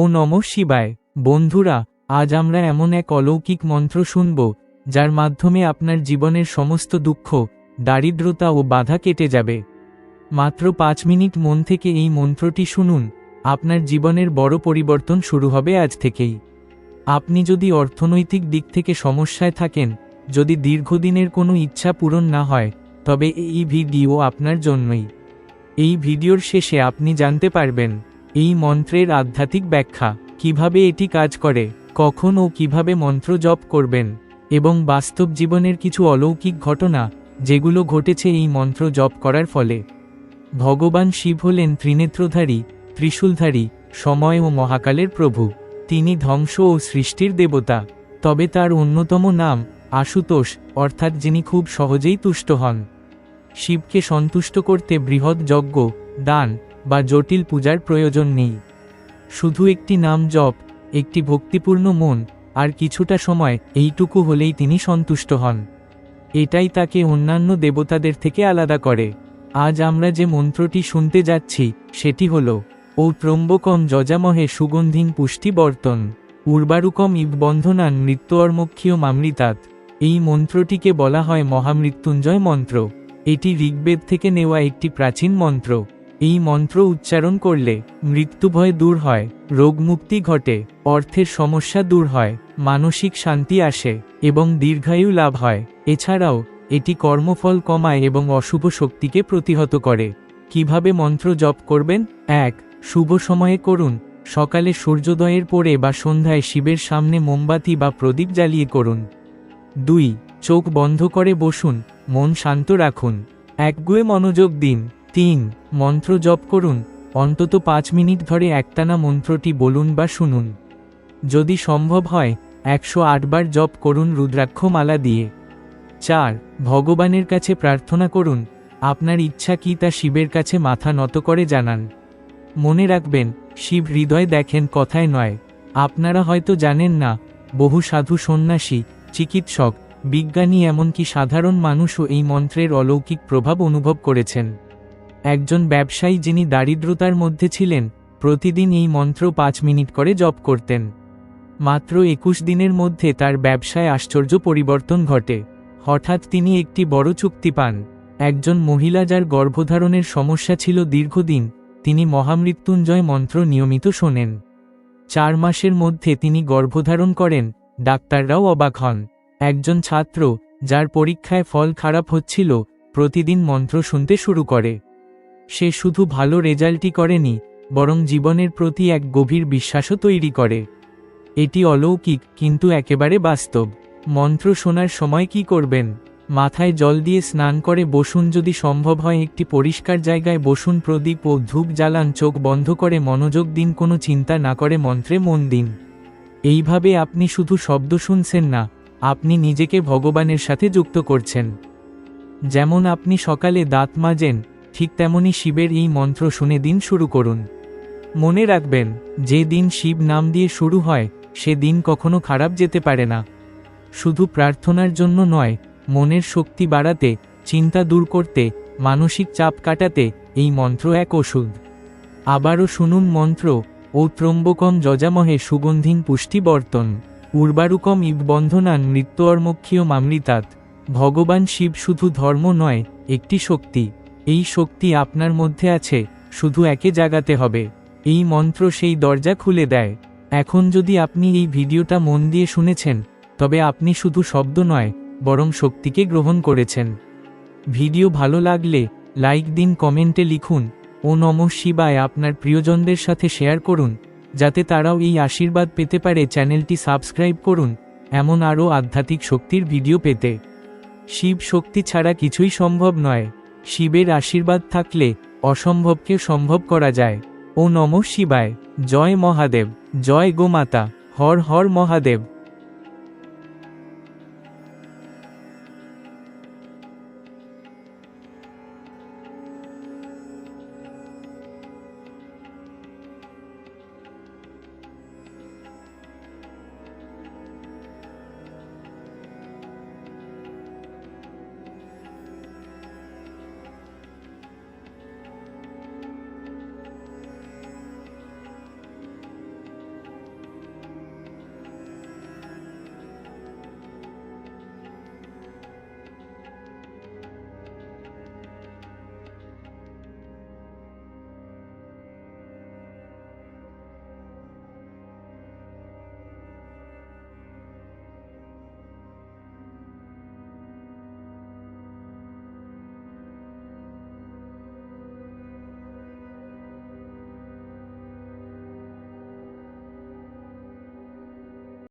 ও নম শিবায়। বন্ধুরা, আজ আমরা এমন এক অলৌকিক মন্ত্র শুনব, যার মাধ্যমে আপনার জীবনের সমস্ত দুঃখ, দারিদ্রতা ও বাধা কেটে যাবে। মাত্র পাঁচ মিনিট মন থেকে এই মন্ত্রটি শুনুন, আপনার জীবনের বড় পরিবর্তন শুরু হবে আজ থেকেই। আপনি যদি অর্থনৈতিক দিক থেকে সমস্যায় থাকেন, যদি দীর্ঘদিনের কোনো ইচ্ছা পূরণ না হয়, তবে এই ভিডিও আপনার জন্যই। এই ভিডিওর শেষে আপনি জানতে পারবেন এই মন্ত্রের আধ্যাত্মিক ব্যাখ্যা, কীভাবে এটি কাজ করে, কখন ও কীভাবে মন্ত্র জপ করবেন, এবং বাস্তব জীবনের কিছু অলৌকিক ঘটনা, যেগুলো ঘটেছে এই মন্ত্র জপ করার ফলে। ভগবান শিব হলেন ত্রিনেত্রধারী, ত্রিশূলধারী, সময় ও মহাকালের প্রভু। তিনি ধ্বংস ও সৃষ্টির দেবতা। তবে তার অন্যতম নাম, আশুতোষ, অর্থাৎ যিনি খুব সহজেই তুষ্ট হন। শিবকে সন্তুষ্ট করতে বৃহৎ যজ্ঞ, দান বা জটিল পূজার প্রয়োজন নেই। শুধু একটি নাম জপ, একটি ভক্তিপূর্ণ মন, আর কিছুটা সময় এইটুকু হলেই তিনি সন্তুষ্ট হন। এটাই তাকে অন্যান্য দেবতাদের থেকে আলাদা করে। আজ আমরা যে মন্ত্রটি শুনতে যাচ্ছি, সেটি হল ও ত্রম্বকম যজামহে সুগন্ধিং পুষ্টি বর্তন, উর্বারুকম ইববন্ধনান মৃত্যুর্মক্ষীয় মামৃতাত এই মন্ত্রটিকে বলা হয় মহামৃত্যুঞ্জয় মন্ত্র। এটি ঋগ্বেদ থেকে নেওয়া একটি প্রাচীন মন্ত্র। এই মন্ত্র উচ্চারণ করলে মৃত্যুভয় দূর হয়, রোগমুক্তি ঘটে, অর্থের সমস্যা দূর হয়, মানসিক শান্তি আসে এবং দীর্ঘায়ু লাভ হয়। এছাড়াও, এটি কর্মফল কমায় এবং অশুভ শক্তিকে প্রতিহত করে। কীভাবে মন্ত্র জপ করবেন? এক, শুভ সময়ে করুন। সকালে সূর্যোদয়ের পরে বা সন্ধ্যায় শিবের সামনে মোমবাতি বা প্রদীপ জ্বালিয়ে করুন। দুই, চোখ বন্ধ করে বসুন, মন শান্ত রাখুন। একগুয়ে মনোযোগ দিন। তিন, মন্ত্র জপ করুন, অন্তত পাঁচ মিনিট ধরে একটানা মন্ত্রটি বলুন বা শুনুন। যদি সম্ভব হয়, একশো আটবার জপ করুন রুদ্রাক্ষ মালা দিয়ে। চার, ভগবানের কাছে প্রার্থনা করুন, আপনার ইচ্ছা কি তা শিবের কাছে মাথা নত করে জানান। মনে রাখবেন, শিব হৃদয় দেখেন কথায় নয়। আপনারা হয়তো জানেন না, বহু সাধু সন্ন্যাসী, চিকিৎসক, বিজ্ঞানী এমনকি সাধারণ মানুষও এই মন্ত্রের অলৌকিক প্রভাব অনুভব করেছেন। একজন ব্যবসায়ী যিনি দারিদ্রতার মধ্যে ছিলেন, প্রতিদিন এই মন্ত্র পাঁচ মিনিট করে জপ করতেন। মাত্র একুশ দিনের মধ্যে তার ব্যবসায় আশ্চর্য পরিবর্তন ঘটে। হঠাৎ তিনি একটি বড় চুক্তি পান। একজন মহিলা যার গর্ভধারণের সমস্যা ছিল দীর্ঘদিন, তিনি মহামৃত্যুঞ্জয় মন্ত্র নিয়মিত শোনেন। চার মাসের মধ্যে তিনি গর্ভধারণ করেন, ডাক্তাররাও অবাক হন। একজন ছাত্র, যার পরীক্ষায় ফল খারাপ হচ্ছিল, প্রতিদিন মন্ত্র শুনতে শুরু করে। সে শুধু ভালো রেজাল্টই করেনি, বরং জীবনের প্রতি এক গভীর বিশ্বাসও তৈরি করে। এটি অলৌকিক, কিন্তু একেবারে বাস্তব। মন্ত্র শোনার সময় কি করবেন? মাথায় জল দিয়ে স্নান করে বসুন যদি সম্ভব হয় একটি পরিষ্কার জায়গায় বসুন প্রদীপ ও ধূপ জ্বালান চোখ বন্ধ করে মনোযোগ দিন কোনো চিন্তা না করে মন্ত্রে মন দিন। এইভাবে আপনি শুধু শব্দ শুনছেন না, আপনি নিজেকে ভগবানের সাথে যুক্ত করছেন। যেমন আপনি সকালে দাঁত মাজেন ঠিক তেমনি শিবের এই মন্ত্র শুনে দিন শুরু করুন। মনে রাখবেন, যে দিন শিব নাম দিয়ে শুরু হয়, সে দিন কখনো খারাপ যেতে পারে না। শুধু প্রার্থনার জন্য নয়, মনের শক্তি বাড়াতে, চিন্তা দূর করতে, মানসিক চাপ কাটাতে এই মন্ত্র এক ওষুধ। আবারও শুনুন মন্ত্র, ও ত্রম্বকম যজামহে সুগন্ধিং পুষ্টি বর্তন উর্বারুকম ইববন্ধনান মৃত্যুর্মক্ষীয় মামৃতাত ভগবান শিব শুধু ধর্ম নয়, একটি শক্তি। এই শক্তি আপনার মধ্যে আছে, শুধু একে জাগাতে হবে। এই মন্ত্র সেই দরজা খুলে দেয়। এখন যদি আপনি এই ভিডিওটা মন দিয়ে শুনেছেন, তবে আপনি শুধু শব্দ নয়, বরং শক্তিকে গ্রহণ করেছেন। ভিডিও ভালো লাগলে, লাইক দিন, কমেন্টে লিখুন, ও নম শিবায় আপনার প্রিয়জনদের সাথে শেয়ার করুন, যাতে তারাও এই আশীর্বাদ পেতে পারে চ্যানেলটি সাবস্ক্রাইব করুন, এমন আরও আধ্যাত্মিক শক্তির ভিডিও পেতে। শিব শক্তি ছাড়া কিছুই সম্ভব নয়। শিবের আশীর্বাদ থাকলে অসম্ভবকে সম্ভব করা যায়। ও নম শিবায়। জয় মহাদেব। জয় গোমাতা। হর হর মহাদেব।